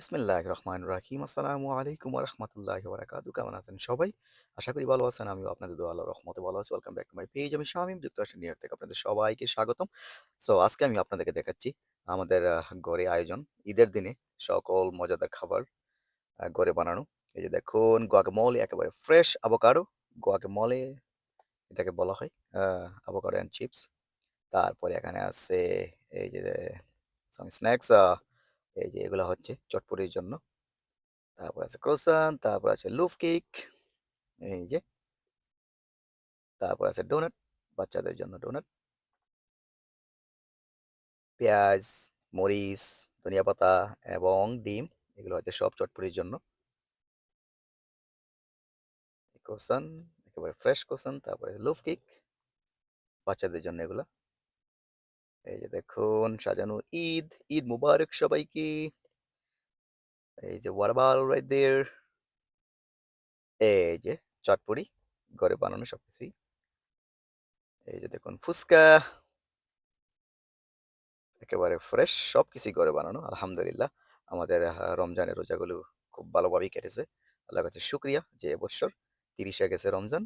বিসমিল্লাহির রহমানির রহিম। আসসালামু আলাইকুম রাহমাতুল্লাহি ওয়া বারাকাতুহু। কেমন আছেন সবাই? আশা করি ভালো আছেন। আমিও আপনাদের দোয়া আল্লাহর রহমতে ভালো আছি। Welcome back to my page. আমি শামীম যুক্তরাষ্ট্রের নিউ ইয়র্ক থেকে আপনাদের সবাইকে স্বাগতম। সো আজকে আমি আপনাদেরকে দেখাচ্ছি আমাদের ঘরে আয়োজন ঈদের দিনে সকল মজাদার খাবার ঘরে বানানো। এই যে দেখুন গুয়াকামোলে একেবারে ফ্রেশ আভোকাডো, গুয়াকামোলে এটাকে বলা হয়। আ আভোকাডো অ্যান্ড চিপস। তারপরে এখানে আছে এই যে সাম স্ন্যাকস এই যে এগুলো হচ্ছে চটপটির জন্য। তারপর আছে ক্রোসান, তারপর আছে লুফ কেক, এই যে। তারপর আছে ডোনাট, বাচ্চাদের জন্য ডোনাট। পেঁয়াজ, মরিচ, ধনিয়া পাতা এবং ডিম এগুলো হচ্ছে সব চটপটির জন্য। ক্রোসান, একেবারে ফ্রেশ ক্রোসান, তারপরে লুফ কেক। বাচ্চাদের জন্য এগুলা। এই যে দেখুন সাজানো ঈদ, ঈদ মুবারক সবাইকে। এই যে right এই যে চটপটি, ঘরে বানানো সবকিছুই। এই যে দেখুন ফুচকা। একেবারে ফ্রেশ সবকিছুই ঘরে বানানো। আলহামদুলিল্লাহ। আমাদের রমজানের রোজাগুলো খুব ভালোভাবেই কেটেছে। আল্লাহর কাছে শুক্রিয়া যে এবছর তিরিশে গেছে রমজান।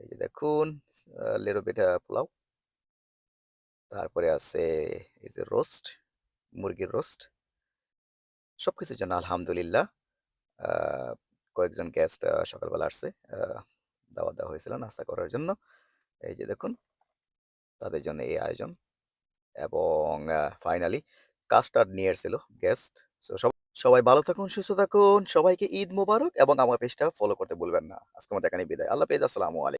এই যে দেখুন লিটল বিট পোলাও। তারপরে আছে এই যে রোস্ট, মুরগির রোস্ট। সবকিছুর জন্য আলহামদুলিল্লাহ। কয়েকজন গেস্ট সকালবেলা আসছে। আ দাওয়াত দেওয়া হয়েছিল নাস্তা করার জন্য। এই যে দেখুন তাদের জন্য এই আয়োজন। এবং ফাইনালি কাস্টার্ড নিয়ে এসছিল গেস্ট। সো সব সবাই ভালো থাকুন, সুস্থ থাকুন। সবাইকে ঈদ মোবারক এবং আমার পেজটা ফলো করতে ভুলবেন না। আজকের মতো এখানেই বিদায়। আল্লাহ হাফেজ। আসসালামু আলাই